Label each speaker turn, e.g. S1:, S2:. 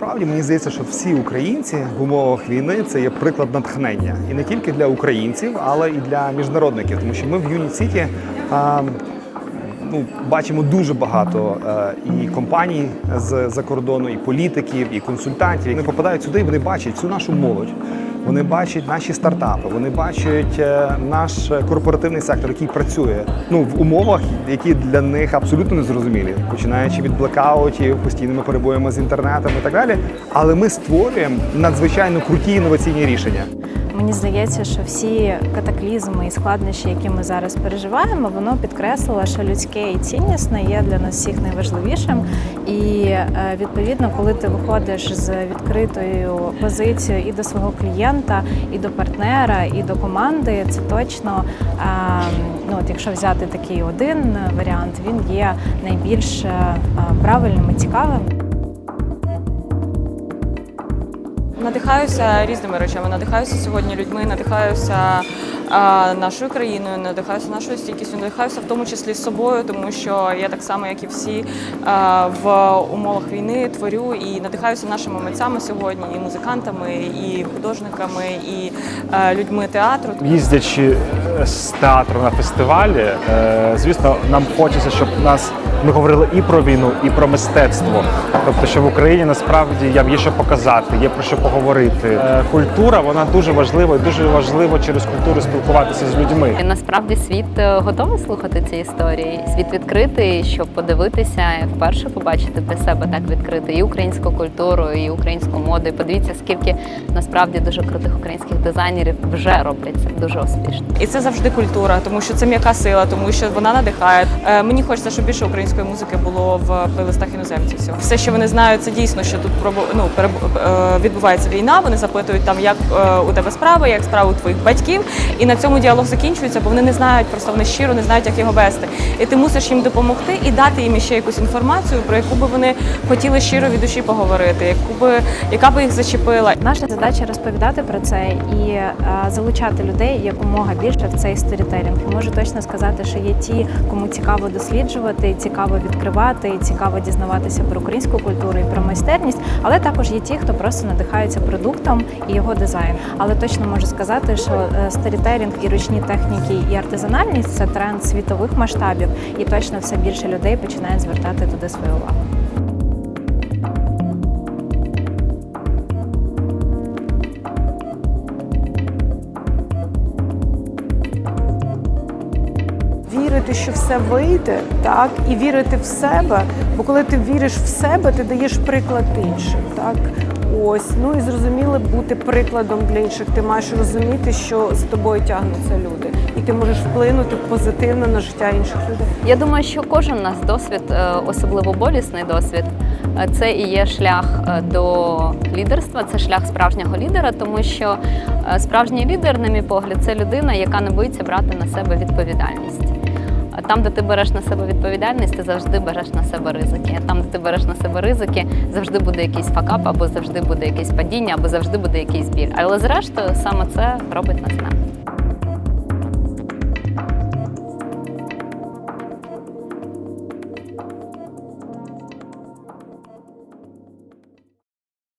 S1: насправді мені здається, що всі українці в умовах війни це є приклад натхнення. І не тільки для українців, але і для міжнародників. Тому що ми в Юніт Сіті ну, бачимо дуже багато е, і компаній з за кордону, і політиків, і консультантів. Вони попадають сюди, і вони бачать всю нашу молодь. Вони бачать наші стартапи, вони бачать е, наш корпоративний сектор, який працює ну в умовах, які для них абсолютно незрозумілі, починаючи від блекаутів, постійними перебоями з інтернетом і так далі. Але ми створюємо надзвичайно круті інноваційні рішення.
S2: Мені здається, що всі катаклізми і складнощі, які ми зараз переживаємо, воно підкреслило, що людське і ціннісне є для нас всіх найважливішим. І е, відповідно, коли ти виходиш з відкритою позицією і до свого клієнта, і до партнера, і до команди, це точно е, ну от якщо взяти такий один варіант, він є найбільш е, правильним і цікавим.
S3: Надихаюся різними речами. Надихаюся сьогодні людьми, надихаюся нашою країною, надихаюся нашою стійкістю, надихаюся в тому числі собою, тому що я так само, як і всі в умовах війни творю і надихаюся нашими митцями сьогодні, і музикантами, і художниками, і людьми театру.
S4: їздячи з театру на фестивалі, е, звісно, нам хочеться, щоб нас ми говорили і про війну, і про мистецтво. Тобто, що в Україні насправді є що показати, є про що поговорити. Е, Культура вона дуже важлива і дуже важливо через культуру спілкуватися з людьми.
S5: І Насправді світ е, готовий слухати ці історії. Світ відкритий, щоб подивитися і вперше побачити для себе так відкрити і українську культуру, і українську моду. І подивіться, скільки насправді дуже крутих українських дизайнерів вже роблять це дуже успішно.
S3: І це завжди культура, тому що це м'яка сила, тому що вона надихає. Е, Мені хочеться, щоб більше української музики було в плейлистах іноземців. Все, що вони знають, це дійсно, що тут пробу- ну, е, відбувається війна. Вони запитують там, як е, у тебе справи, як справи у твоїх батьків. І на цьому діалог закінчується, бо вони не знають, просто вони щиро не знають, як його вести. І ти мусиш їм допомогти і дати їм ще якусь інформацію, про яку би вони хотіли щиро від душі поговорити, яку би яка би їх зачепила.
S2: Наша задача розповідати про це і е, залучати людей якомога більше в цей сторітелінг. І можу точно сказати, що є ті, кому цікаво досліджувати, цікаво відкривати, цікаво дізнаватися про українську культуру і про майстерність, але також є ті, хто просто надихається продуктом і його дизайн. Але точно можу сказати, що е, сторітелінг і ручні техніки і артизанальність це тренд світових масштабів, і точно все більше людей починають звертати туди свою увагу.
S6: Вірити, що все вийде, так, і вірити в себе. Бо коли ти віриш в себе, ти даєш приклад іншим. Так? Ось, ну і зрозуміло, бути прикладом для інших. Ти маєш розуміти, що за тобою тягнуться люди, і ти можеш вплинути позитивно на життя інших людей.
S5: Я думаю, що кожен нас досвід, е, особливо болісний досвід, е, це і є шлях е, до лідерства, це шлях справжнього лідера, тому що справжній лідер, на мій погляд, це людина, яка не боїться брати на себе відповідальність. Там, де ти береш на себе відповідальність, ти завжди береш на себе ризики. Там, де ти береш на себе ризики, завжди буде якийсь факап, або завжди буде якесь падіння, або завжди буде якийсь біль. Але зрештою, саме це робить нас нами.